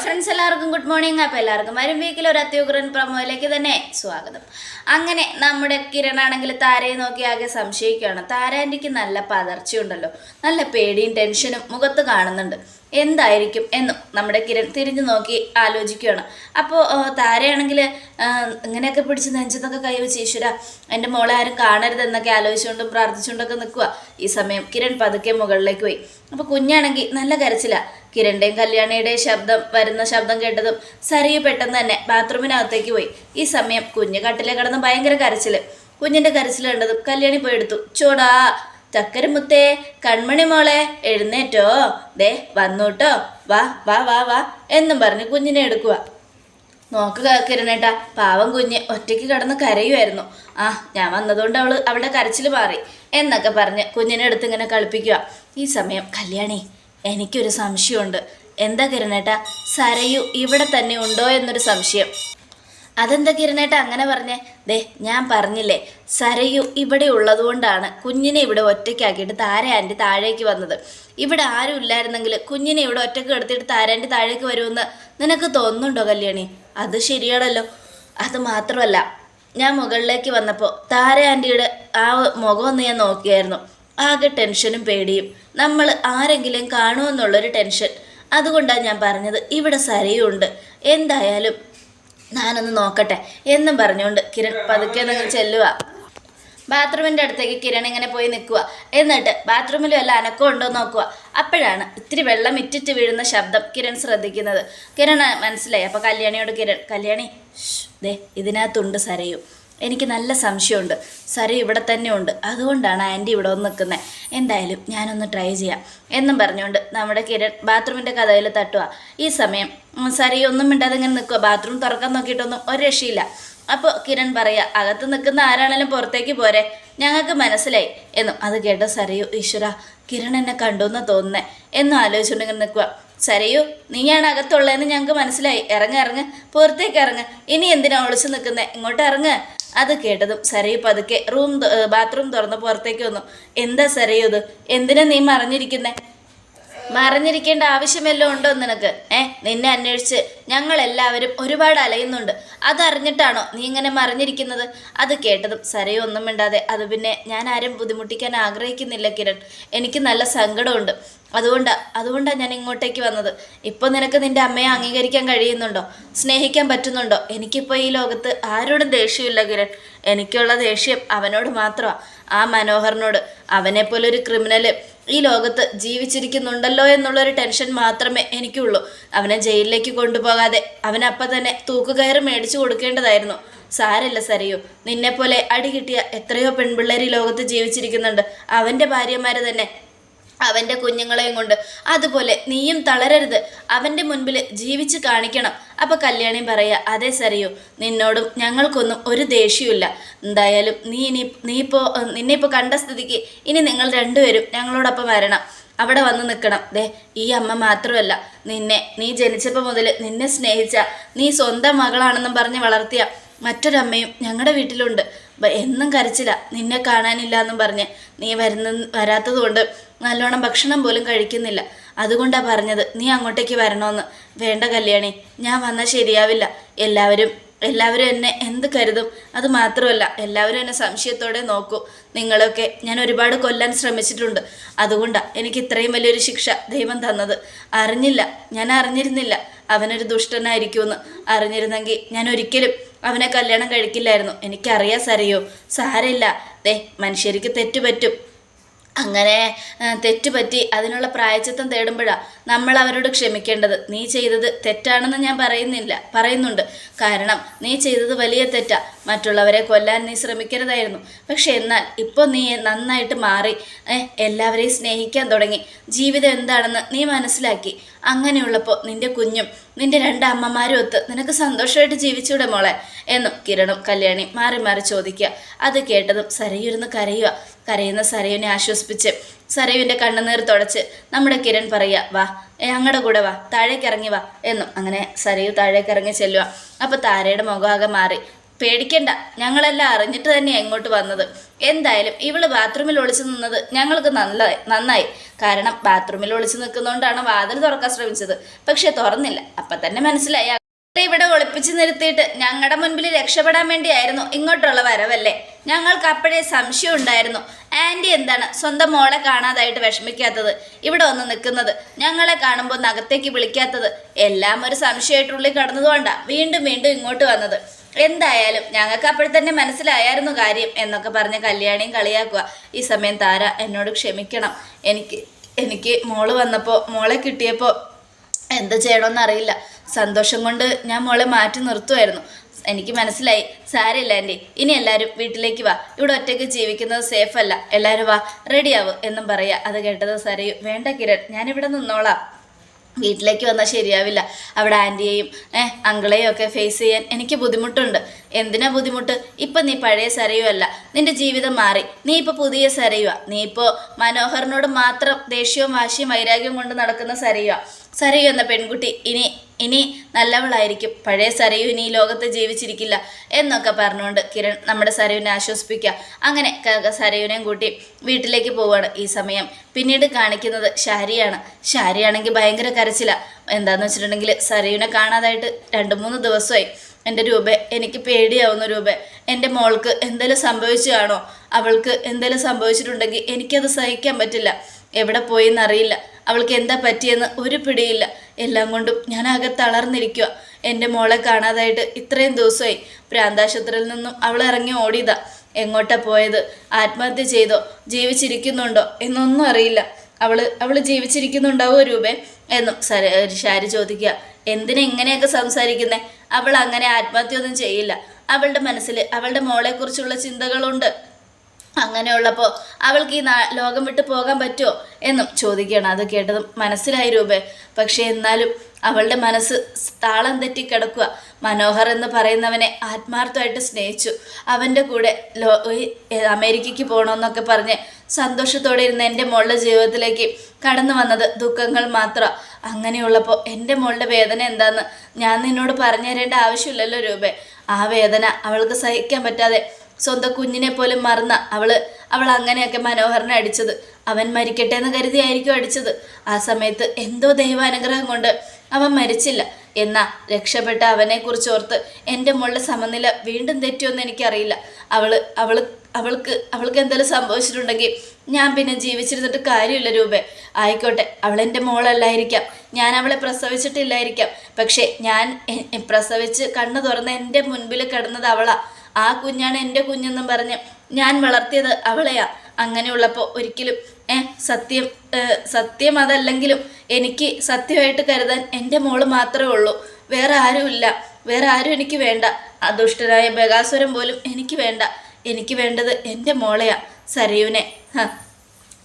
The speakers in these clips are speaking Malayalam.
ഫ്രണ്ട്സ് എല്ലാവർക്കും ഗുഡ് മോർണിംഗ് അപ്പോൾ എല്ലാവർക്കും വരും വീക്കിൽ ഒരു അത്യുഗ്രൻ പ്രമോയിലേക്ക് തന്നെ സ്വാഗതം. അങ്ങനെ നമ്മുടെ കിരണാണെങ്കിൽ താരയെ നോക്കി ആകെ സംശയിക്കുകയാണ്. താരാന്റിക്ക് നല്ല പതർച്ചയുണ്ടല്ലോ. നല്ല പേടിയും ടെൻഷനും മുഖത്ത് കാണുന്നുണ്ട്. എന്തായിരിക്കും എന്നും നമ്മുടെ കിരൺ തിരിഞ്ഞു നോക്കി ആലോചിക്കുകയാണ്. അപ്പോൾ താരയാണെങ്കിൽ ഇങ്ങനെയൊക്കെ പിടിച്ച് നെഞ്ചത്തൊക്കെ കൈവച്ച് ഈശ്വര എന്റെ മോളെ ആരും കാണരുതെന്നൊക്കെ ആലോചിച്ചുകൊണ്ടും പ്രാർത്ഥിച്ചുകൊണ്ടൊക്കെ നിൽക്കുക ഈ സമയം കിരൺ പതുക്കെ മുകളിലേക്ക് പോയി. അപ്പോൾ കുഞ്ഞാണെങ്കിൽ നല്ല കരച്ചില. കിരണിന്റെയും കല്യാണിയുടെയും ശബ്ദം വരുന്ന ശബ്ദം കേട്ടതും സരിയു പെട്ടെന്ന് തന്നെ ബാത്റൂമിനകത്തേക്ക് പോയി. ഈ സമയം കുഞ്ഞ് കട്ടിലെ കിടന്ന് ഭയങ്കര കരച്ചിൽ കുഞ്ഞിന്റെ കരച്ചിൽ കണ്ടതും കല്യാണി പോയി എടുത്തു. ചോടാ ചക്കരമുത്തേ കൺമണി മോളെ എഴുന്നേറ്റോ. ദേ വന്നൂട്ടോ. വാ വാ വാ വാ എന്നും പറഞ്ഞ് കുഞ്ഞിനെ എടുക്കുക നോക്കുക കിരണേട്ടാ പാവം കുഞ്ഞ് ഒറ്റയ്ക്ക് കിടന്ന് കരയുമായിരുന്നു ആ ഞാൻ വന്നതുകൊണ്ട് അവൾ അവളുടെ കരച്ചിൽ മാറി എന്നൊക്കെ പറഞ്ഞ് കുഞ്ഞിനെ എടുത്ത് ഇങ്ങനെ കളിപ്പിക്കുക ഈ സമയം കല്യാണി എനിക്കൊരു സംശയമുണ്ട്. എന്താ കിരണേട്ടാ സരയു ഇവിടെ തന്നെ ഉണ്ടോ എന്നൊരു സംശയം. അതെന്താ കിരണേട്ട അങ്ങനെ പറഞ്ഞേ? ദേ ഞാൻ പറഞ്ഞില്ലേ സരയു ഇവിടെ ഉള്ളതുകൊണ്ടാണ് കുഞ്ഞിനെ ഇവിടെ ഒറ്റയ്ക്കാക്കിയിട്ട് താരാന്റെ താഴേക്ക് വന്നത്. ഇവിടെ ആരും ഇല്ലായിരുന്നെങ്കിൽ കുഞ്ഞിനെ ഇവിടെ ഒറ്റയ്ക്ക് എടുത്തിട്ട് താരാന്റെ താഴേക്ക് വരുമെന്ന് നിനക്ക് തോന്നുന്നുണ്ടോ കല്യാണി? അത് ശരിയാണല്ലോ. അത് മാത്രമല്ല ഞാൻ മുകളിലേക്ക് വന്നപ്പോൾ താര ആ ഒന്ന് ഞാൻ നോക്കിയായിരുന്നു. ആകെ ടെൻഷനും പേടിയും. നമ്മൾ ആരെങ്കിലും കാണുമെന്നുള്ളൊരു ടെൻഷൻ. അതുകൊണ്ടാണ് ഞാൻ പറഞ്ഞത് ഇവിടെ സരയുണ്ട് എന്തായാലും ഞാനൊന്ന് നോക്കട്ടെ. എന്നും പറഞ്ഞുകൊണ്ട് കിരൺ പതുക്കെ നിങ്ങൾ ചെല്ലുക ബാത്റൂമിന്റെ അടുത്തേക്ക് കിരൺ ഇങ്ങനെ പോയി നിൽക്കുക എന്നിട്ട് ബാത്റൂമിൽ വല്ല അനക്കം ഉണ്ടോ നോക്കുക അപ്പോഴാണ് ഇത്തിരി വെള്ളം ഇറ്റിറ്റ് വീഴുന്ന ശബ്ദം കിരൺ ശ്രദ്ധിക്കുന്നത്. കിരൺ മനസ്സിലായി. അപ്പോൾ കല്യാണിയോട് കിരൺ കല്യാണി "ശ്ശ്, ദേ ഇതിനകത്തുണ്ട് സരയു. എനിക്ക് നല്ല സംശയമുണ്ട്. സരി ഇവിടെ തന്നെ ഉണ്ട് അതുകൊണ്ടാണ് ആന്റി ഇവിടെ വന്ന് നിൽക്കുന്നത് എന്തായാലും ഞാനൊന്ന് ട്രൈ ചെയ്യാം. എന്നും പറഞ്ഞുകൊണ്ട് നമ്മുടെ കിരൺ ബാത്റൂമിന്റെ കഥയിൽ തട്ടുക ഈ സമയം സരി ഒന്നും മിണ്ടാതെ ഇങ്ങനെ നിൽക്കുക ബാത്റൂം തുറക്കാൻ നോക്കിയിട്ടൊന്നും ഒരു രക്ഷയില്ല. അപ്പോൾ കിരൺ പറയുക അകത്ത് നിൽക്കുന്ന ആരാണേലും പുറത്തേക്ക് പോരെ. ഞങ്ങൾക്ക് മനസ്സിലായി. എന്നും അത് കേട്ട സരയു ഈശ്വര കിരൺ എന്നെ കണ്ടു എന്ന് തോന്നുന്നേ. എന്നും ആലോചിച്ചുകൊണ്ട് ഇങ്ങനെ നിൽക്കുക സരയു നീയാണ് അകത്തുള്ളതെന്ന് ഞങ്ങൾക്ക് മനസ്സിലായി. ഇറങ്ങ ഇറങ്ങ്. പുറത്തേക്ക് ഇറങ്ങ്. ഇനി എന്തിനാ ഒളിച്ചു നിൽക്കുന്നത് ഇങ്ങോട്ട് ഇറങ്ങ്. അത് കേട്ടതും സരയു പതുക്കെ റൂം ബാത്റൂം തുറന്ന് പുറത്തേക്ക് വന്നു. എന്താ സരയു ഇത്? എന്തിനാ നീ മറിഞ്ഞിരിക്കുന്നേ? മറിഞ്ഞിരിക്കേണ്ട ആവശ്യമല്ലോ ഉണ്ടോ നിനക്ക്? ഏ നിന്നെ അന്വേഷിച്ച് ഞങ്ങൾ എല്ലാവരും ഒരുപാട് അലയുന്നുണ്ട്. അതറിഞ്ഞിട്ടാണോ നീ ഇങ്ങനെ മറിഞ്ഞിരിക്കുന്നത്? അത് കേട്ടതും സരയോ ഒന്നും മിണ്ടാതെ അത് പിന്നെ ഞാൻ ആരും ബുദ്ധിമുട്ടിക്കാൻ ആഗ്രഹിക്കുന്നില്ല കിരൺ. എനിക്ക് നല്ല സങ്കടമുണ്ട്. അതുകൊണ്ടാ അതുകൊണ്ടാണ് ഞാൻ ഇങ്ങോട്ടേക്ക് വന്നത്. ഇപ്പോൾ നിനക്ക് നിന്റെ അമ്മയെ അംഗീകരിക്കാൻ കഴിയുന്നുണ്ടോ? സ്നേഹിക്കാൻ പറ്റുന്നുണ്ടോ? എനിക്കിപ്പോൾ ഈ ലോകത്ത് ആരോടും ദേഷ്യമില്ല കിരൺ. എനിക്കുള്ള ദേഷ്യം അവനോട് മാത്രമാണ് ആ മനോഹറിനോട്. അവനെപ്പോലെ ഒരു ക്രിമിനൽ ഈ ലോകത്ത് ജീവിച്ചിരിക്കുന്നുണ്ടല്ലോ എന്നുള്ളൊരു ടെൻഷൻ മാത്രമേ എനിക്കുള്ളൂ. അവനെ ജയിലിലേക്ക് കൊണ്ടുപോകാതെ അവനപ്പം തന്നെ തൂക്കുകയറ് മേടിച്ചു കൊടുക്കേണ്ടതായിരുന്നു. സാരല്ല സരയോ. നിന്നെപ്പോലെ അടി കിട്ടിയ എത്രയോ പെൺപിള്ളേർ ഈ ലോകത്ത് ജീവിച്ചിരിക്കുന്നുണ്ട്. അവന്റെ ഭാര്യമാരെ തന്നെ അവന്റെ കുഞ്ഞുങ്ങളെയും കൊണ്ട്. അതുപോലെ നീയും തളരരുത്. അവന്റെ മുൻപിൽ ജീവിച്ച് കാണിക്കണം. അപ്പോൾ കല്യാണി പറയുക അതെ സറിയോ നിന്നോടും ഞങ്ങൾക്കൊന്നും ഒരു ദേഷ്യമില്ല എന്തായാലും നീ ഇനി നീ ഇപ്പോൾ നിന്നെ ഇപ്പോൾ കണ്ട സ്ഥിതിക്ക് ഇനി നിങ്ങൾ രണ്ടുപേരും ഞങ്ങളോടൊപ്പം വരണം. അവിടെ വന്ന് നിൽക്കണം. ദേ ഈ അമ്മ മാത്രമല്ല. നിന്നെ നീ ജനിച്ചപ്പോൾ മുതൽ നിന്നെ സ്നേഹിച്ച നീ സ്വന്തം മകളാണെന്നും പറഞ്ഞ് വളർത്തിയ മറ്റൊരമ്മയും ഞങ്ങളുടെ വീട്ടിലുണ്ട്. എന്നും കരച്ചില്ല നിന്നെ കാണാനില്ല എന്നും പറഞ്ഞ് നീ വരുന്ന വരാത്തതുകൊണ്ട് നല്ലോണം ഭക്ഷണം പോലും കഴിക്കുന്നില്ല. അതുകൊണ്ടാണ് പറഞ്ഞത് നീ അങ്ങോട്ടേക്ക് വരണമെന്ന് വേണ്ട കല്യാണി ഞാൻ വന്നാൽ ശരിയാവില്ല. എല്ലാവരും എല്ലാവരും എന്നെ എന്ത് കരുതും? അത് മാത്രമല്ല എല്ലാവരും എന്നെ സംശയത്തോടെ നോക്കൂ. നിങ്ങളൊക്കെ ഞാൻ ഒരുപാട് കൊല്ലാൻ ശ്രമിച്ചിട്ടുണ്ട്. അതുകൊണ്ടാണ് എനിക്ക് ഇത്രയും വലിയൊരു ശിക്ഷ ദൈവം തന്നത്. അറിഞ്ഞില്ല ഞാൻ അറിഞ്ഞിരുന്നില്ല. അവനൊരു ദുഷ്ടനായിരിക്കുമെന്ന് അറിഞ്ഞിരുന്നെങ്കിൽ ഞാൻ ഒരിക്കലും അവനെ കല്യാണം കഴിക്കില്ലായിരുന്നു. എനിക്കറിയാ സാറിയോ സാരമില്ല. ദേ മനുഷ്യർക്ക് തെറ്റുപറ്റും അങ്ങനെ ആ, തെറ്റുപറ്റി അതിനുള്ള പ്രായച്ചിത്തം തേടുമ്പോഴാണ് നമ്മൾ അവരോട് ക്ഷമിക്കേണ്ടത്. നീ ചെയ്തത് തെറ്റാണെന്ന് ഞാൻ പറയുന്നില്ല പറയുന്നുണ്ട്. കാരണം നീ ചെയ്തത് വലിയ തെറ്റാ. മറ്റുള്ളവരെ കൊല്ലാൻ നീ ശ്രമിക്കരുതായിരുന്നു. പക്ഷെ എന്നാൽ ഇപ്പോൾ നീ നന്നായിട്ട് മാറി എല്ലാവരെയും സ്നേഹിക്കാൻ തുടങ്ങി. ജീവിതം എന്താണെന്ന് നീ മനസ്സിലാക്കി. അങ്ങനെയുള്ളപ്പോൾ നിന്റെ കുഞ്ഞും നിന്റെ രണ്ട് അമ്മമാരും ഒത്ത് നിനക്ക് സന്തോഷമായിട്ട് ജീവിച്ചൂടെ മോളെ എന്നും കിരണും കല്യാണി മാറി മാറി ചോദിക്കുക. അത് കേട്ടതും സരയുരുന്ന് കരയുക. കരയുന്ന സരയുവിനെ ആശ്വസിപ്പിച്ച് സരയുവിന്റെ കണ്ണുനീർ തുടച്ച് നമ്മുടെ കിരൺ പറയുക വാ ഞങ്ങളുടെ കൂടെ വാ താഴേക്ക് ഇറങ്ങി വാ എന്നും അങ്ങനെ സരയു താഴേക്ക് ഇറങ്ങി ചെല്ലുക. അപ്പോൾ താരയുടെ മുഖമാകെ മാറി. പേടിക്കണ്ട. ഞങ്ങളെല്ലാം അറിഞ്ഞിട്ട് തന്നെയാണ് എങ്ങോട്ട് വന്നത്. എന്തായാലും ഇവൾ ബാത്റൂമിൽ ഒളിച്ചു നിന്നത് ഞങ്ങൾക്ക് നല്ല നന്നായി. കാരണം ബാത്റൂമിൽ ഒളിച്ചു നിൽക്കുന്നതുകൊണ്ടാണ് വാതിൽ തുറക്കാൻ ശ്രമിച്ചത്. പക്ഷെ തുറന്നില്ല. അപ്പം തന്നെ മനസ്സിലായി. ഇവിടെ ഒളിപ്പിച്ചു നിർത്തിയിട്ട് ഞങ്ങളുടെ മുൻപിൽ രക്ഷപ്പെടാൻ വേണ്ടിയായിരുന്നു ഇങ്ങോട്ടുള്ള വരവല്ലേ? ഞങ്ങൾക്ക് അപ്പോഴേ സംശയം ഉണ്ടായിരുന്നു. ആന്റി എന്താണ് സ്വന്തം മോളെ കാണാതായിട്ട് വിഷമിക്കാത്തത്? ഇവിടെ ഒന്ന് നിൽക്കുന്നത് ഞങ്ങളെ കാണുമ്പോൾ നഗത്തേക്ക് വിളിക്കാത്തത്? എല്ലാം ഒരു സംശയമായിട്ടുള്ളിൽ കടന്നതുകൊണ്ടാണ് വീണ്ടും വീണ്ടും ഇങ്ങോട്ട് വന്നത്. എന്തായാലും ഞങ്ങൾക്ക് അപ്പോഴത്തന്നെ മനസ്സിലായായിരുന്നു കാര്യം എന്നൊക്കെ പറഞ്ഞ് കല്യാണിയും കളിയാക്കുക. ഈ സമയം താര എന്നോട് ക്ഷമിക്കണം. എനിക്ക് എനിക്ക് മോൾ വന്നപ്പോൾ മോളെ കിട്ടിയപ്പോൾ എന്താ ചെയ്യണമെന്ന് അറിയില്ല. സന്തോഷം കൊണ്ട് ഞാൻ മോളെ മാറ്റി നിർത്തുമായിരുന്നു. എനിക്ക് മനസ്സിലായി. സാരമില്ല ആന്റി. ഇനി എല്ലാവരും വീട്ടിലേക്ക് വാ. ഇവിടെ ഒറ്റയ്ക്ക് ജീവിക്കുന്നത് സേഫ് അല്ല. എല്ലാവരും വാ. റെഡിയാവും എന്നും പറയുക അത് കേട്ടത് സരയു. വേണ്ട കിരൺ ഞാനിവിടെ നിന്നോളാം. വീട്ടിലേക്ക് വന്നാൽ ശരിയാവില്ല. അവിടെ ആന്റിയെയും ഏഹ് അങ്കിളെയും ഒക്കെ ഫേസ് ചെയ്യാൻ എനിക്ക് ബുദ്ധിമുട്ടുണ്ട്. എന്തിനാ ബുദ്ധിമുട്ട്? ഇപ്പം നീ പഴയ സരയുമല്ല നിന്റെ ജീവിതം മാറി. നീ ഇപ്പോൾ പുതിയ സരയുവാ. നീ ഇപ്പോൾ മനോഹറിനോട് മാത്രം ദേഷ്യവും വാശിയും വൈരാഗ്യവും കൊണ്ട് നടക്കുന്ന സരയുവാ. സരയു എന്ന പെൺകുട്ടി ഇനി ഇനി നല്ലവളായിരിക്കും. പഴയ സരയു ഇനി ലോകത്ത് ജീവിച്ചിരിക്കില്ല എന്നൊക്കെ പറഞ്ഞുകൊണ്ട് കിരൺ നമ്മുടെ സരയുവിനെ ആശ്വസിപ്പിക്കുക. അങ്ങനെ സരയുവിനെയും കൂട്ടി വീട്ടിലേക്ക് പോവുകയാണ് ഈ സമയം. പിന്നീട് കാണിക്കുന്നത് ഷാരിയാണ് ഷാരിയാണെങ്കിൽ ഭയങ്കര കരച്ചില. എന്താന്ന് വെച്ചിട്ടുണ്ടെങ്കിൽ സരയുവിനെ കാണാതായിട്ട് രണ്ട് മൂന്ന് ദിവസമായി. എന്റെ രൂപ എനിക്ക് പേടിയാവുന്ന രൂപ. എന്റെ മോൾക്ക് എന്തെങ്കിലും സംഭവിച്ചു കാണോ അവൾക്ക് എന്തെങ്കിലും സംഭവിച്ചിട്ടുണ്ടെങ്കിൽ എനിക്കത് സഹിക്കാൻ പറ്റില്ല. എവിടെ പോയി എന്നറിയില്ല. അവൾക്ക് എന്താ പറ്റിയെന്ന് ഒരു പിടിയില്ല. എല്ലാം കൊണ്ടും ഞാൻ ആകെ തളർന്നിരിക്കുക എന്റെ മോളെ കാണാതായിട്ട് ഇത്രയും ദിവസമായി പ്രാന്താശുപത്രിയിൽ നിന്നും അവൾ ഇറങ്ങി ഓടിയതാ. എങ്ങോട്ടാ പോയത്? ആത്മഹത്യ ചെയ്തോ? ജീവിച്ചിരിക്കുന്നുണ്ടോ? എന്നൊന്നും അറിയില്ല. അവൾ അവൾ ജീവിച്ചിരിക്കുന്നുണ്ടാവോ രൂപേ എന്നും ഷാരി ചോദിക്കുക. എന്തിനാ ഇങ്ങനെയൊക്കെ സംസാരിക്കുന്നേ? അവൾ അങ്ങനെ ആത്മഹത്യ ഒന്നും ചെയ്യില്ല. അവളുടെ മനസ്സിൽ അവളുടെ മോളെക്കുറിച്ചുള്ള ചിന്തകളുണ്ട്. അങ്ങനെയുള്ളപ്പോൾ അവൾക്ക് ഈ ലോകം വിട്ട് പോകാൻ പറ്റുമോ എന്നും ചോദിക്കുകയാണ്. അത് കേട്ടത് മനസ്സിലായി രൂപേ. പക്ഷേ എന്നാലും അവളുടെ മനസ്സ് താളം തെറ്റി കിടക്കുക. മനോഹർ എന്ന് പറയുന്നവനെ ആത്മാർത്ഥമായിട്ട് സ്നേഹിച്ചു. അവന്റെ കൂടെ ലോ അമേരിക്കയ്ക്ക് പോകണമെന്നൊക്കെ പറഞ്ഞ് സന്തോഷത്തോടെ ഇരുന്ന എന്റെ മോളുടെ ജീവിതത്തിലേക്ക് കടന്നു വന്നത് ദുഃഖങ്ങൾ മാത്രം. അങ്ങനെയുള്ളപ്പോൾ എന്റെ മോളുടെ വേദന എന്താണെന്ന് ഞാൻ നിന്നോട് പറഞ്ഞു തരേണ്ട ആവശ്യമില്ലല്ലോ രൂപേ. ആ വേദന അവൾക്ക് സഹിക്കാൻ പറ്റാതെ സ്വന്തം കുഞ്ഞിനെ പോലും മറന്ന അവൾ അവൾ അങ്ങനെയൊക്കെ മനോഹരനെ അടിച്ചത്. അവൻ മരിക്കട്ടെ എന്ന് കരുതിയായിരിക്കും അടിച്ചത്. ആ സമയത്ത് എന്തോ ദൈവാനുഗ്രഹം കൊണ്ട് അവൻ മരിച്ചില്ല. എന്നാ രക്ഷപ്പെട്ട അവനെ കുറിച്ച് ഓർത്ത് എന്റെ മുകളിലെ സമനില വീണ്ടും തെറ്റുമെന്ന് എനിക്കറിയില്ല. അവൾ അവൾ അവൾക്ക് അവൾക്ക് എന്തെങ്കിലും സംഭവിച്ചിട്ടുണ്ടെങ്കിൽ ഞാൻ പിന്നെ ജീവിച്ചിരുന്നിട്ട് കാര്യമില്ല രൂപേ. ആയിക്കോട്ടെ അവളെന്റെ മോളല്ലായിരിക്കാം. ഞാൻ അവളെ പ്രസവിച്ചിട്ടില്ലായിരിക്കാം. പക്ഷേ ഞാൻ പ്രസവിച്ച് കണ്ണു തുറന്ന് എന്റെ മുൻപിൽ കിടന്നത് അവളാ. ആ കുഞ്ഞാണ് എന്റെ കുഞ്ഞെന്നും പറഞ്ഞ് ഞാൻ വളർത്തിയത് അവളെയാ. അങ്ങനെയുള്ളപ്പോൾ ഒരിക്കലും സത്യം സത്യം അതല്ലെങ്കിലും എനിക്ക് സത്യമായിട്ട് കരുതാൻ എന്റെ മോൾ മാത്രമേ ഉള്ളൂ. വേറെ ആരുമില്ല വേറെ ആരും എനിക്ക് വേണ്ട. ആ ദുഷ്ടനായ പോലും എനിക്ക് വേണ്ട. എനിക്ക് വേണ്ടത് എന്റെ മോളെയാ സരയുവിനെ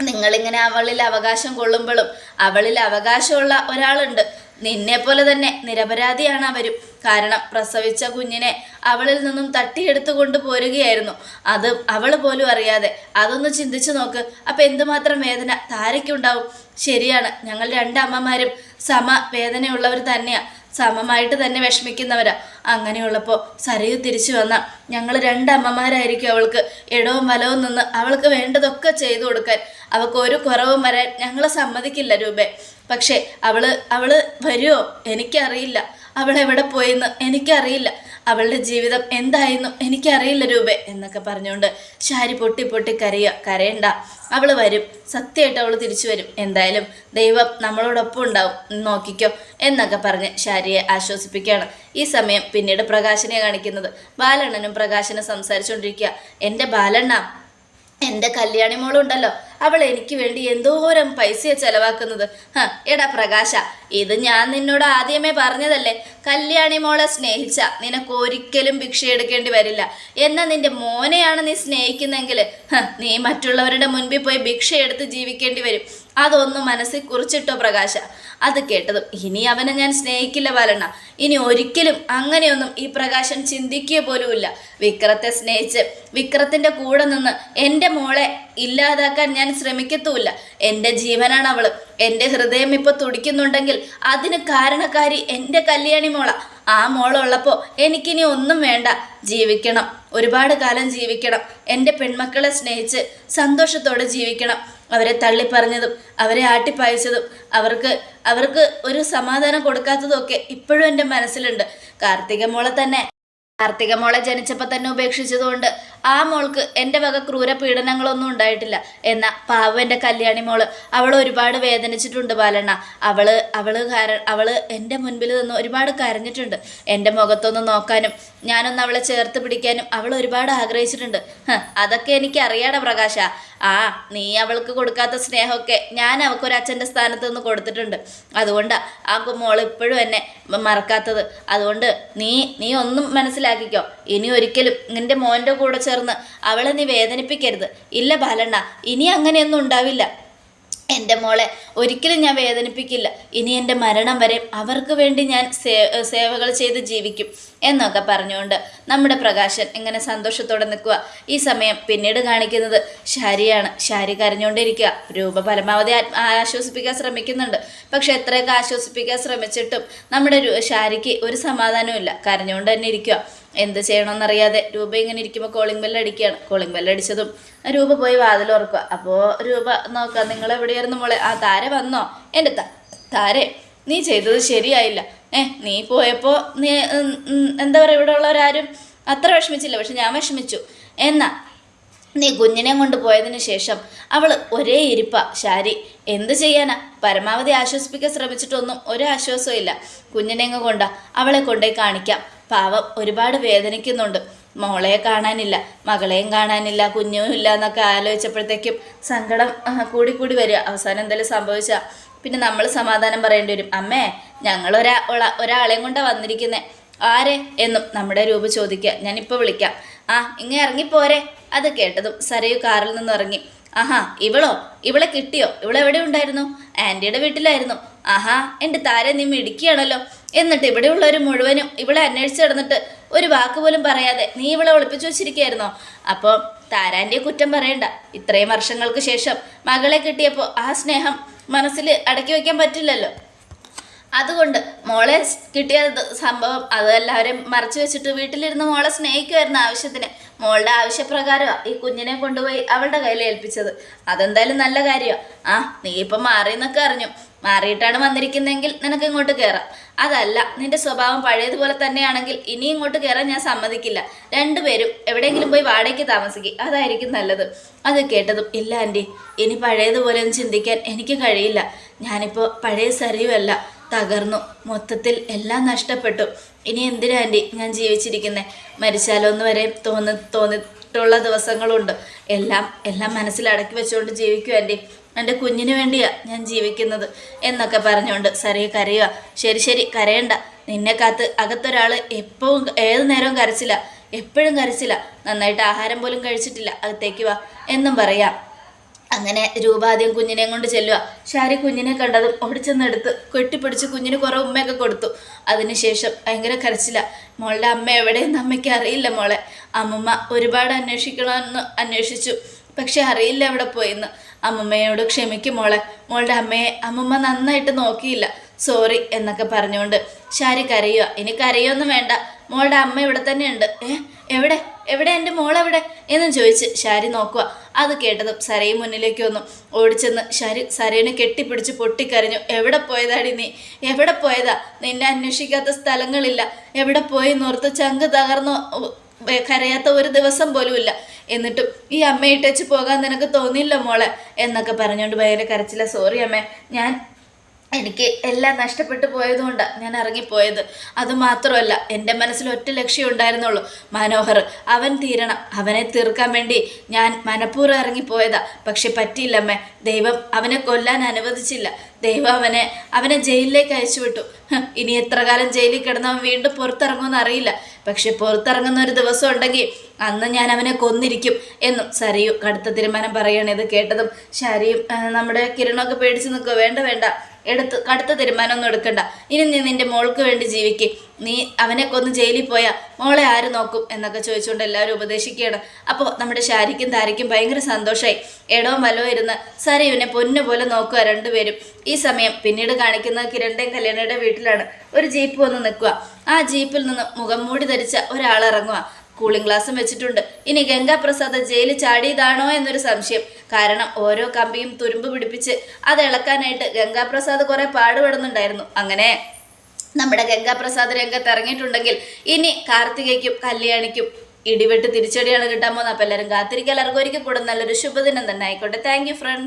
നിങ്ങളിങ്ങനെ അവളിൽ അവകാശം കൊള്ളുമ്പോഴും അവളിൽ അവകാശമുള്ള ഒരാളുണ്ട്. നിന്നെ പോലെ തന്നെ നിരപരാധിയാണ് അവരും. കാരണം പ്രസവിച്ച കുഞ്ഞിനെ അവളിൽ നിന്നും തട്ടിയെടുത്തു കൊണ്ടുപോരുകയായിരുന്നു അത് അവൾ പോലും അറിയാതെ. അതൊന്ന് ചിന്തിച്ചു നോക്ക്. അപ്പം എന്തുമാത്രം വേദന താരയ്ക്കുണ്ടാവും? ശരിയാണ്. ഞങ്ങൾ രണ്ടമ്മമാരും സമ വേദനയുള്ളവർ തന്നെയാണ് സമമായിട്ട് തന്നെ വിഷമിക്കുന്നവരാ. അങ്ങനെയുള്ളപ്പോൾ സരയു തിരിച്ചു വന്ന ഞങ്ങൾ രണ്ടമ്മമാരായിരിക്കും അവൾക്ക് ഇടവും വലവും നിന്ന് അവൾക്ക് വേണ്ടതൊക്കെ ചെയ്തു കൊടുക്കാൻ. അവൾക്ക് ഒരു കുറവും വരാൻ ഞങ്ങൾ സമ്മതിക്കില്ല രൂപേ. പക്ഷേ അവൾ അവൾ വരുമോ എനിക്കറിയില്ല. അവൾ എവിടെ പോയെന്ന് എനിക്കറിയില്ല. അവളുടെ ജീവിതം എന്തായെന്നും എനിക്കറിയില്ല രൂപേ എന്നൊക്കെ പറഞ്ഞുകൊണ്ട് ശാരി പൊട്ടി പൊട്ടി കരയുക. കരയണ്ട. അവൾ വരും. സത്യമായിട്ട് അവൾ തിരിച്ചു വരും. എന്തായാലും ദൈവം നമ്മളോടൊപ്പം ഉണ്ടാവും. നോക്കിക്കോ എന്നൊക്കെ പറഞ്ഞ് ശാരിയെ ആശ്വസിപ്പിക്കുകയാണ്. ഈ സമയം പിന്നീട് പ്രകാശനെ കാണിക്കുന്നത്. ബാലണ്ണനും പ്രകാശനെ സംസാരിച്ചുകൊണ്ടിരിക്കുക. എന്റെ ബാലണ്ണ എന്റെ കല്യാണി മോളുണ്ടല്ലോ. അവൾ എനിക്ക് വേണ്ടി എന്തോരം പൈസയാ ചെലവാക്കുന്നത്. ഹ എടാ പ്രകാശ ഇത് ഞാൻ നിന്നോട് ആദ്യമേ പറഞ്ഞതല്ലേ? കല്യാണി മോളെ സ്നേഹിച്ച നിനക്ക് ഒരിക്കലും ഭിക്ഷ എടുക്കേണ്ടി വരില്ല. എന്നാൽ നിന്റെ മോനെയാണ് നീ സ്നേഹിക്കുന്നെങ്കിൽ നീ മറ്റുള്ളവരുടെ മുൻപിൽ പോയി ഭിക്ഷ എടുത്ത് ജീവിക്കേണ്ടി വരും. അതൊന്നും മനസ്സിൽ കുറിച്ചിട്ടോ പ്രകാശ. അത് കേട്ടതും ഇനി അവനെ ഞാൻ സ്നേഹിക്കില്ല ബാലണ്ണ. ഇനി ഒരിക്കലും അങ്ങനെയൊന്നും ഈ പ്രകാശൻ ചിന്തിക്കുക പോലുമില്ല. വിക്രത്തെ സ്നേഹിച്ച് വിക്രത്തിന്റെ കൂടെ നിന്ന് എന്റെ മോളെ ഇല്ലാതാക്കാൻ ഞാൻ ശ്രമിക്കത്തുമില്ല. എന്റെ ജീവനാണ് അവൾ എന്റെ ഹൃദയം ഇപ്പോൾ തുടിക്കുന്നുണ്ടെങ്കിൽ അതിന് കാരണക്കാരി എന്റെ കല്യാണി മോള. ആ മോളുള്ളപ്പോൾ എനിക്കിനി ഒന്നും വേണ്ട. ജീവിക്കണം. ഒരുപാട് കാലം ജീവിക്കണം. എന്റെ പെൺമക്കളെ സ്നേഹിച്ച് സന്തോഷത്തോടെ ജീവിക്കണം. അവരെ തള്ളിപ്പറഞ്ഞതും അവരെ ആട്ടിപ്പായച്ചതും അവർക്ക് അവർക്ക് ഒരു സമാധാനം കൊടുക്കാത്തതും ഒക്കെ ഇപ്പോഴും എന്റെ മനസ്സിലുണ്ട്. കാർത്തിക മോളെ തന്നെ കാർത്തിക മോളെ ജനിച്ചപ്പോൾ തന്നെ ഉപേക്ഷിച്ചതുകൊണ്ട് ആ മോൾക്ക് എന്റെ വക ക്രൂര പീഡനങ്ങളൊന്നും ഉണ്ടായിട്ടില്ല. എന്നാൽ പാവം എന്റെ കല്യാണി മോൾ അവൾ ഒരുപാട് വേദനിച്ചിട്ടുണ്ട് ബാലണ്ണ. അവൾ അവൾ കാര അവൾ എന്റെ മുൻപിൽ നിന്ന് ഒരുപാട് കരഞ്ഞിട്ടുണ്ട്. എന്റെ മുഖത്തൊന്ന് നോക്കാനും ഞാനൊന്ന് അവളെ ചേർത്ത് പിടിക്കാനും അവൾ ഒരുപാട് ആഗ്രഹിച്ചിട്ടുണ്ട്. അതൊക്കെ എനിക്ക് അറിയാടാ പ്രകാശ. ആ നീ അവൾക്ക് കൊടുക്കാത്ത സ്നേഹമൊക്കെ ഞാൻ അവൾക്കൊരു അച്ഛന്റെ സ്ഥാനത്ത് നിന്ന് കൊടുത്തിട്ടുണ്ട്. അതുകൊണ്ടാണ് ആ മോൾ ഇപ്പോഴും എന്നെ മറക്കാത്തത്. അതുകൊണ്ട് നീ നീ ഒന്നും മനസ്സിലാക്കിക്കോ. ഇനി ഒരിക്കലും നിന്റെ മോന്റെ കൂടെ ചേർന്ന് അവളെ നീ വേദനിപ്പിക്കരുത്. ഇല്ല ബാലണ്ണ ഇനി അങ്ങനെയൊന്നും ഉണ്ടാവില്ല. എന്റെ മോളെ ഒരിക്കലും ഞാൻ വേദനിപ്പിക്കില്ല. ഇനി എന്റെ മരണം വരെ അവർക്ക് വേണ്ടി ഞാൻ സേവകൾ ചെയ്ത് ജീവിക്കും എന്നൊക്കെ പറഞ്ഞുകൊണ്ട് നമ്മുടെ പ്രകാശൻ ഇങ്ങനെ സന്തോഷത്തോടെ നിൽക്കുക. ഈ സമയം പിന്നീട് കാണിക്കുന്നത് ശാരിയാണ്. ശാരി കരഞ്ഞുകൊണ്ടിരിക്കുക. രൂപ പരമാവധി ആശ്വസിപ്പിക്കാൻ ശ്രമിക്കുന്നുണ്ട്. പക്ഷെ എത്രയൊക്കെ ആശ്വസിപ്പിക്കാൻ ശ്രമിച്ചിട്ടും നമ്മുടെ ശാരിക്ക് ഒരു സമാധാനവും ഇല്ല. കരഞ്ഞുകൊണ്ട് തന്നെ ഇരിക്കുക. എന്ത് ചെയ്യണമെന്നറിയാതെ രൂപ ഇങ്ങനെ ഇരിക്കുമ്പോൾ കോളിംഗ് ബെല്ല് അടിക്കുകയാണ് കോളിംഗ് ബെല്ല് അടിച്ചതും രൂപ പോയി വാതിൽ ഉറക്കുക. അപ്പോൾ രൂപ നോക്കാം നിങ്ങൾ എവിടെയായിരുന്നു മോളെ? ആ താര വന്നോ. എന്റെ താരെ നീ ചെയ്തത് ശരിയായില്ല. ഏ നീ പോയപ്പോൾ നീ എന്താ പറയുക ഇവിടെ ഉള്ളവരാരും അത്ര വിഷമിച്ചില്ല. പക്ഷെ ഞാൻ വിഷമിച്ചു. എന്നാ നീ കുഞ്ഞിനെ കൊണ്ട് പോയതിന് ശേഷം അവൾ ഒരേ ഇരിപ്പ. ശാരി എന്ത് ചെയ്യാനാ? പരമാവധി ആശ്വസിപ്പിക്കാൻ ശ്രമിച്ചിട്ടൊന്നും ഒരു ആശ്വാസവും ഇല്ല. കുഞ്ഞിനെങ്ങ് കൊണ്ട അവളെ കൊണ്ടേ കാണിക്കാം. പാവം ഒരുപാട് വേദനിക്കുന്നുണ്ട്. മോളെ കാണാനില്ല മകളെയും കാണാനില്ല കുഞ്ഞും ഇല്ല എന്നൊക്കെ ആലോചിച്ചപ്പോഴത്തേക്കും സങ്കടം കൂടി കൂടി വരിക. അവസാനം എന്തെങ്കിലും സംഭവിച്ചാൽ പിന്നെ നമ്മൾ സമാധാനം പറയേണ്ടി വരും. അമ്മേ ഞങ്ങൾ ഒരാ ഒരാളെയും കൊണ്ടാണ് വന്നിരിക്കുന്നത് ആരെ എന്നും നമ്മുടെ രൂപ ചോദിക്കുക. ഞാനിപ്പോൾ വിളിക്കാം. ആ ഇങ്ങനെ ഇറങ്ങിപ്പോരെ. അത് കേട്ടതും സരയു കാറിൽ നിന്ന് ഇറങ്ങി. ആഹാ ഇവളോ? ഇവളെ കിട്ടിയോ? ഇവളെവിടെ ഉണ്ടായിരുന്നു? ആന്റിയുടെ വീട്ടിലായിരുന്നു. ആഹാ എന്റെ താരെ നീ മിടിക്കുകയാണല്ലോ എന്നിട്ട് ഇവിടെയുള്ളവർ മുഴുവനും ഇവളെ അന്വേഷിച്ച് നടന്നിട്ട് ഒരു വാക്ക് പോലും പറയാതെ നീ ഇവളെ ഒളിപ്പിച്ചു വെച്ചിരിക്കുകയായിരുന്നോ? അപ്പോൾ താരാന്റെ കുറ്റം പറയണ്ട. ഇത്രയും വർഷങ്ങൾക്ക് ശേഷം മകളെ കിട്ടിയപ്പോൾ ആ സ്നേഹം മനസ്സിൽ അടക്കി വയ്ക്കാൻ പറ്റില്ലല്ലോ. അതുകൊണ്ട് മോളെ കിട്ടിയ സംഭവം സംഭവം അതെല്ലാവരും മറച്ചു വെച്ചിട്ട് വീട്ടിലിരുന്ന് മോളെ സ്നേഹിക്കുമായിരുന്നു ആവശ്യത്തിന്. മോളുടെ ആവശ്യപ്രകാരം ഈ കുഞ്ഞിനെ കൊണ്ടുപോയി അവളുടെ കയ്യിൽ ഏൽപ്പിച്ചത്. അതെന്തായാലും നല്ല കാര്യമാണ് ആ നീ ഇപ്പം മാറി എന്നൊക്കെ അറിഞ്ഞു. മാറിയിട്ടാണ് വന്നിരിക്കുന്നതെങ്കിൽ നിനക്ക് ഇങ്ങോട്ട് കയറാം അതല്ല നിന്റെ സ്വഭാവം പഴയതുപോലെ തന്നെയാണെങ്കിൽ ഇനി ഇങ്ങോട്ട് കയറാൻ ഞാൻ സമ്മതിക്കില്ല. രണ്ടുപേരും എവിടെയെങ്കിലും പോയി വാടകയ്ക്ക് താമസിക്കും. അതായിരിക്കും നല്ലത്. അത് കേട്ടതും ഇല്ല ആന്റി ഇനി പഴയതുപോലെ ഒന്നും ചിന്തിക്കാൻ എനിക്ക് കഴിയില്ല. ഞാനിപ്പോൾ പഴയ സരിയുമല്ല. തകർന്നു. മൊത്തത്തിൽ എല്ലാം നഷ്ടപ്പെട്ടു. ഇനി എന്തിനാ ആന്റി ഞാൻ ജീവിച്ചിരിക്കുന്നത് മരിച്ചാലോ എന്ന് വരെ തോന്നി തോന്നിയിട്ടുള്ള ദിവസങ്ങളുണ്ട്. എല്ലാം എല്ലാം മനസ്സിൽ അടക്കി വെച്ചുകൊണ്ട് ജീവിക്കും എന്റെ കുഞ്ഞിന് വേണ്ടിയാ ഞാൻ ജീവിക്കുന്നത് എന്നൊക്കെ പറഞ്ഞുകൊണ്ട് സറിയ കരയുക. ശരി ശരി കരയണ്ട. നിന്നെ കാത്ത് അകത്തൊരാൾ എപ്പോഴും ഏത് നേരവും കരച്ചില്ല. എപ്പോഴും കരച്ചില്ല. നന്നായിട്ട് ആഹാരം പോലും കഴിച്ചിട്ടില്ല. അകത്തേക്ക് വാ. എന്നും പറയാം. അങ്ങനെ രൂപാദ്യം കുഞ്ഞിനെയും കൊണ്ട് ചെല്ലുക. ഷാരി കുഞ്ഞിനെ കണ്ടതും ഓടിച്ചെന്നെടുത്ത് കെട്ടിപ്പിടിച്ച് കുഞ്ഞിന് കുറേ ഉമ്മയൊക്കെ കൊടുത്തു. അതിനുശേഷം ഭയങ്കര കരച്ചില്ല മോളുടെ അമ്മ എവിടെയെന്ന് അമ്മയ്ക്ക് അറിയില്ല മോളെ. അമ്മമ്മ ഒരുപാട് അന്വേഷിക്കണമെന്ന് അന്വേഷിച്ചു. പക്ഷെ അറിയില്ല എവിടെ പോയെന്ന്. അമ്മമ്മയോട് ക്ഷമിക്കും മോളെ. മോളുടെ അമ്മയെ അമ്മമ്മ നന്നായിട്ട് നോക്കിയില്ല. സോറി എന്നൊക്കെ പറഞ്ഞുകൊണ്ട് ഷാരി കരയുക. ഇനി കരയൊന്നും വേണ്ട. മോളുടെ അമ്മ ഇവിടെ തന്നെയുണ്ട്. ഏ? എവിടെ? എവിടെ എന്റെ മോളെവിടെ? എന്നും ചോദിച്ച് ഷാരി നോക്കുക അത് കേട്ടതും സരയും മുന്നിലേക്ക് വന്നു. ഓടിച്ചെന്ന് ഷാരി സരേനെ കെട്ടിപ്പിടിച്ച് പൊട്ടിക്കരഞ്ഞു. എവിടെ പോയതാടി നീ? എവിടെ പോയതാ? നിന്നെ അന്വേഷിക്കാത്ത സ്ഥലങ്ങളില്ല. എവിടെ പോയി നോർത്ത് ചങ്ക് തകർന്നു? കരയാത്ത ഒരു ദിവസം പോലുമില്ല. എന്നിട്ടും ഈ അമ്മയിട്ടേച്ച് പോകാൻ നിനക്ക് തോന്നിയില്ല മോളെ? എന്നൊക്കെ പറഞ്ഞുകൊണ്ട് ഭയങ്കര കരച്ചില്ല സോറി അമ്മേ ഞാൻ എനിക്ക് എല്ലാം നഷ്ടപ്പെട്ടു പോയതുകൊണ്ടാണ് ഞാൻ ഇറങ്ങിപ്പോയത്. അതുമാത്രമല്ല എന്റെ മനസ്സിൽ ഒറ്റ ലക്ഷ്യം ഉണ്ടായിരുന്നുള്ളൂ. മനോഹർ അവൻ തീരണം. അവനെ തീർക്കാൻ വേണ്ടി ഞാൻ മനഃപൂർവം ഇറങ്ങിപ്പോയതാ. പക്ഷെ പറ്റിയില്ലമ്മേ. ദൈവം അവനെ കൊല്ലാൻ അനുവദിച്ചില്ല. ദൈവം അവനെ അവനെ ജയിലിലേക്ക് അയച്ചു വിട്ടു ഇനി എത്ര കാലം ജയിലിൽ കിടന്നവൻ വീണ്ടും പുറത്തിറങ്ങുമെന്ന് അറിയില്ല. പക്ഷെ പുറത്തിറങ്ങുന്ന ഒരു ദിവസം ഉണ്ടെങ്കിൽ അന്ന് ഞാൻ അവനെ കൊന്നിരിക്കും എന്നും സരിയു കടുത്ത തീരുമാനം പറയണേ ഇത് കേട്ടതും. ശരിയും നമ്മുടെ കിരണമൊക്കെ പേടിച്ച് നിൽക്കുക വേണ്ട വേണ്ട. എടുത്ത് കടുത്ത തീരുമാനമൊന്നും എടുക്കണ്ട. ഇനി നീ നിന്റെ മോൾക്ക് വേണ്ടി ജീവിക്ക്. നീ അവനെ കൊന്ന് ജയിലിൽ പോയാൽ മോളെ ആര് നോക്കും എന്നൊക്കെ ചോദിച്ചുകൊണ്ട് എല്ലാവരും ഉപദേശിക്കുകയാണ്. അപ്പോൾ നമ്മുടെ ശാരിക്കും താരിക്കും ഭയങ്കര സന്തോഷമായി എടവും വലോ ഇരുന്ന് സരയുവിനെ പൊന്നു പോലെ നോക്കുക രണ്ടുപേരും. ഈ സമയം പിന്നീട് കാണിക്കുന്നത് കിരണ്ടയും കല്യാണയുടെ വീട്ടിലാണ്. ഒരു ജീപ്പ് വന്ന് നിൽക്കുക. ആ ജീപ്പിൽ നിന്ന് മുഖം മൂടി ധരിച്ച ഒരാൾ ഇറങ്ങുക. കൂളിംഗ് ഗ്ലാസും വെച്ചിട്ടുണ്ട്. ഇനി ഗംഗാപ്രസാദ് ജയിലിൽ ചാടിയതാണോ എന്നൊരു സംശയം. കാരണം ഓരോ കമ്പിയും തുരുമ്പ് പിടിപ്പിച്ച് അത് ഇളക്കാനായിട്ട് ഗംഗാപ്രസാദ് കുറെ പാടുപെടുന്നുണ്ടായിരുന്നു. അങ്ങനെ നമ്മുടെ ഗംഗാപ്രസാദ് രംഗത്ത് ഇറങ്ങിയിട്ടുണ്ടെങ്കിൽ ഇനി കാർത്തികയ്ക്കും കല്യാണിക്കും ഇടിവെട്ട് തിരിച്ചടിയാണ് കിട്ടാൻ പോകുന്നത്. അപ്പം എല്ലാവരും കാത്തിരിക്കുക. എല്ലാവർക്കും ഒരിക്കൽ കൂടെ നല്ലൊരു ശുഭദിനം തന്നെ ആയിക്കോട്ടെ. Thank front